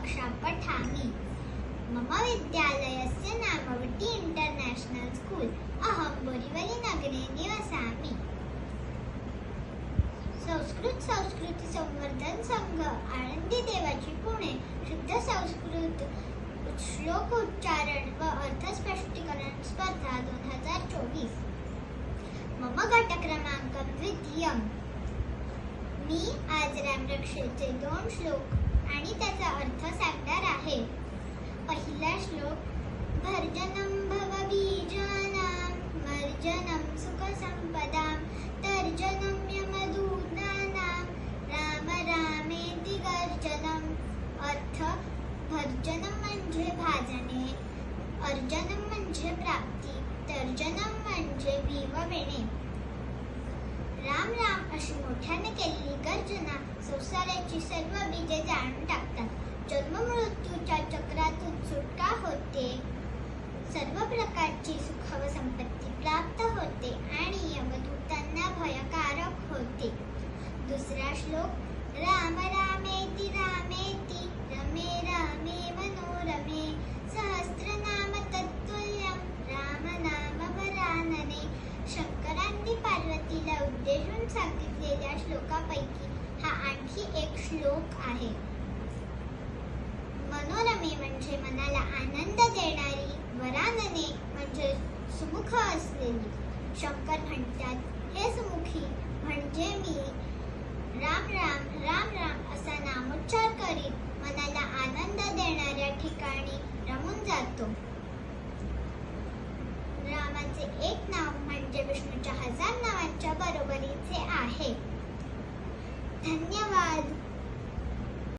कक्षां पठामि मम विद्यालयस्य नाम वटी इण्टर्नेशनल् स्कूल्। अहं बोरिवलीनगरे निवसामि। संस्कृत संस्कृती संवर्धन संघ आनंदी देवाची पुणे। शुद्ध संस्कृत श्लोक उच्चारण व अर्थस्पष्टीकरण स्पर्धा दोन हजार चोवीस। मम गट क्रमांक मी आज रामरक्षेचे दोन श्लोक आणि त्याचा अर्थ सांगणार आहे. पहिला श्लोक भर्जनं मर्जनम सुख सुखसंपदां तर्जनम यमदूतानाम राम रामेति गर्जनम अर्थ भर्जनं म्हणजे भाजणे अर्जनं म्हणजे प्राप्ती तर्जनं म्हणजे विवविणे राम राम अशी मोठ्याने केली गर्जना संसाराची सर्व बीजे जाणून टाकतात. जन्म मृत्यूच्या चक्रातून सुटका होते. सर्व प्रकारची सुख व संपत्ती प्राप्त होते आणि यमदूतांना भयकारक होते. दुसरा श्लोक राम रामेति रामेति रमे रामे मनोरमे सहस्रनाम तत्तुल्यम राम नाम वरानने शंकरांनी पार्वतीला उद्देशून सांगितले. श्लोकापैकी हा आणखी एक श्लोक आहे. मनोरमे म्हणजे मनाला आनंद देणारी वरानने म्हणजे सुमुख असलेली. शंकर म्हणतात हे सुमुखी म्हणजे मी राम राम राम राम असा नामोच्चार करीत मनाला आनंद देणाऱ्या ठिकाणी रमून जातो. रामाचे एक नाव म्हणजे विष्णूच्या हजार नावांच्या बरोबरीचे आहे. धन्यवाद.